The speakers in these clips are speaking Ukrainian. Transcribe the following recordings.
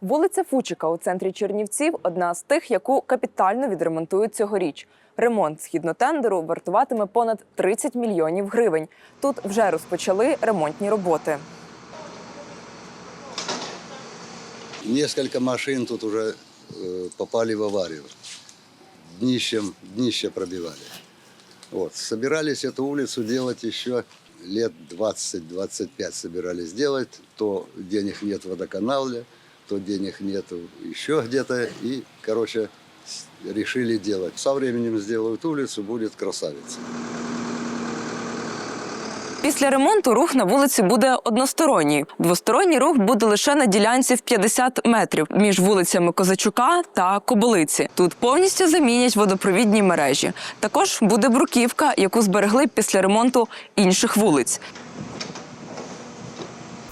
Вулиця Фучика у центрі Чернівців одна з тих, яку капітально відремонтують цьогоріч. Ремонт згідно тендеру вартуватиме понад 30 мільйонів гривень. Тут вже розпочали ремонтні роботи. Несколько машин тут уже э, попали в аварию. Днищем, днище пробивали. Вот. Собирались эту улицу делать еще лет 20-25 собирались делать. То денег нет водоканале, то денег нет еще где-то. И, короче, решили делать. Со временем сделают улицу, будет красавица. Після ремонту рух на вулиці буде односторонній. Двосторонній рух буде лише на ділянці в 50 метрів між вулицями Козачука та Кобилиці. Тут повністю замінять водопровідні мережі. Також буде бруківка, яку зберегли після ремонту інших вулиць.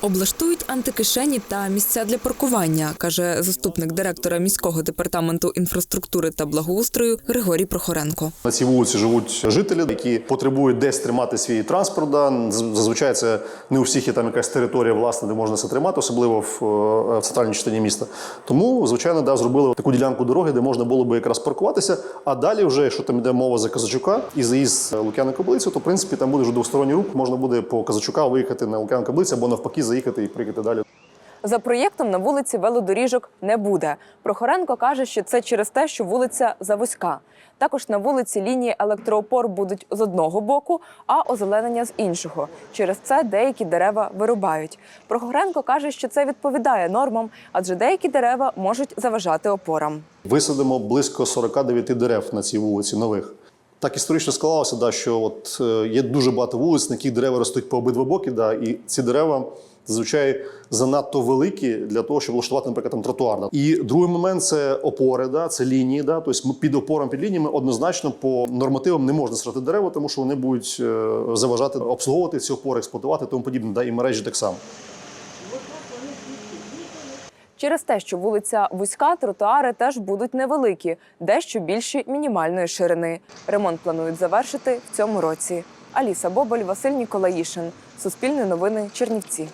Облаштують антикишені та місця для паркування, каже заступник директора міського департаменту інфраструктури та благоустрою Григорій Прохоренко. На цій вулиці живуть жителі, які потребують десь тримати свій транспорт. Зазвичай це не у всіх є там якась територія, власне, де можна це тримати, особливо в, е, в центральній частині міста. Тому, звичайно, да, зробили таку ділянку дороги, де можна було би якраз паркуватися. А далі, вже, якщо там йде мова за Казачука і заїзд Лук'яна Коблицю, то в принципі там буде вже двосторонній рух. Можна буде по Казачука виїхати на Лук'яна Коблицю або навпаки заїхати і приїхати далі. За проєктом на вулиці велодоріжок не буде. Прохоренко каже, що це через те, що вулиця завузька. Також на вулиці лінії електроопор будуть з одного боку, а озеленення з іншого. Через це деякі дерева вирубають. Прохоренко каже, що це відповідає нормам, адже деякі дерева можуть заважати опорам. Висадимо близько 49 дерев на цій вулиці нових. Так історично склалося, да, що от, е, є дуже багато вулиць, на яких дерева ростуть по обидва боки, да, і ці дерева зазвичай занадто великі для того, щоб влаштувати, наприклад, там тротуар. І другий момент це опори, да, це лінії. Да, тобто ми під опором, під лініями однозначно по нормативам не можна срати дерева, тому що вони будуть е, заважати обслуговувати ці опори, експлуатувати тому подібне, да, і мережі так само. Через те, що вулиця вузька, тротуари теж будуть невеликі, дещо більші мінімальної ширини. Ремонт планують завершити в цьому році. Аліса Боболь, Василь Ніколаїшин. Суспільне новини Чернівці.